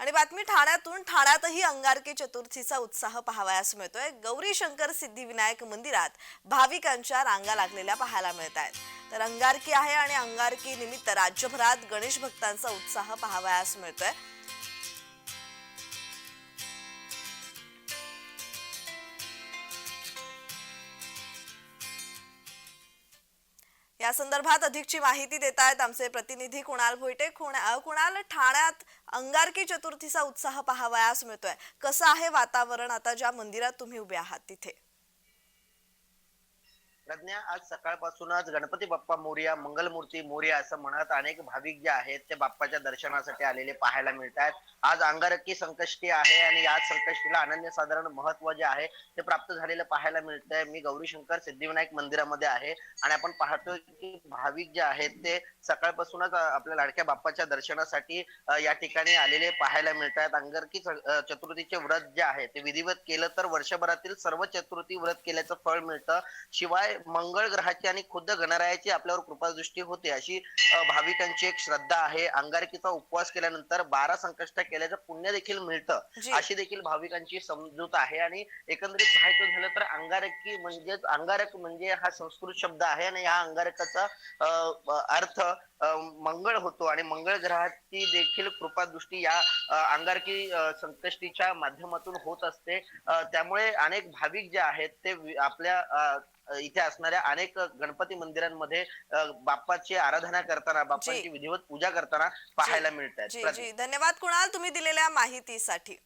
आणि बातमी ठाण्यातून ठाण्यातही अंगारकी चतुर्थीचा उत्साह पाहावयास मिळतोय. गौरी शंकर सिद्धिविनायक मंदिरात भाविकांच्या रांगा लागलेल्या पाहायला मिळत आहेत तर अंगारकी आहे आणि अंगारकी निमित्त राज्यभरात गणेश भक्तांचा उत्साह पाहावयास मिळतोय. या संदर्भात अधिकची माहिती देत आहेत आमचे प्रतिनिधी कुणाल भोईटे. कुणा- कुणाल ठाण्यात अंगारकी चतुर्थीचा उत्साह पाहावयास मिळतोय. कसं आहे वातावरण आता ज्या मंदिरात तुम्ही उभे आहात तिथे? प्रज्ञा आज सकाळपासूनच गणपती बाप्पा मोर्या मंगलमूर्ती मोर्या असं म्हणत अनेक भाविक जे आहेत ते बाप्पाच्या दर्शनासाठी आलेले पाहायला मिळत आहेत आज अंगारकी संकष्टी आहे आणि या संकष्टीला अनन्य साधारण महत्त्व जे आहे ते प्राप्त झालेलं पाहायला मिळतंय. मी गौरीशंकर सिद्धिविनायक मंदिरामध्ये आहे आणि आपण पाहतोय की भाविक जे आहेत ते सकाळपासूनच आपल्या लाडक्या बाप्पाच्या दर्शनासाठी या ठिकाणी आलेले पाहायला मिळत आहेत अंगारकी चतुर्थीचे व्रत जे आहे ते विधिवत केलं तर वर्षभरातील सर्व चतुर्थी व्रत केल्याचं फळ मिळतं. शिवाय मंगळ ग्रहाची आणि खुद्द गणरायाची आपल्यावर कृपादृष्टी होते अशी भाविकांची एक श्रद्धा आहे अंगारकीचा उपवास केल्यानंतर बारा संकष्ट केल्याचं पुण्य देखील मिळतं. अशी देखील भाविकांची समजूत आहे आणि एकंदरीत पाहायचं झालं तर अंगारकी म्हणजेच अंगारक म्हणजे हा संस्कृत शब्द आहे आणि या अंगारकाचा अर्थ मंगळ होतो आणि मंगळ ग्रहाची देखील कृपादृष्टी या अं, अंगारकी संकष्टीच्या माध्यमातून होत असते. त्यामुळे अनेक भाविक जे आहेत ते आपल्या इथे असणाऱ्या अनेक गणपती मंदिरांमध्ये बाप्पाची आराधना करताना बाप्पाची विधिवत पूजा करताना पाहायला मिळत जी आहेत जी. धन्यवाद कुणाल तुम्ही दिलेल्या माहितीसाठी.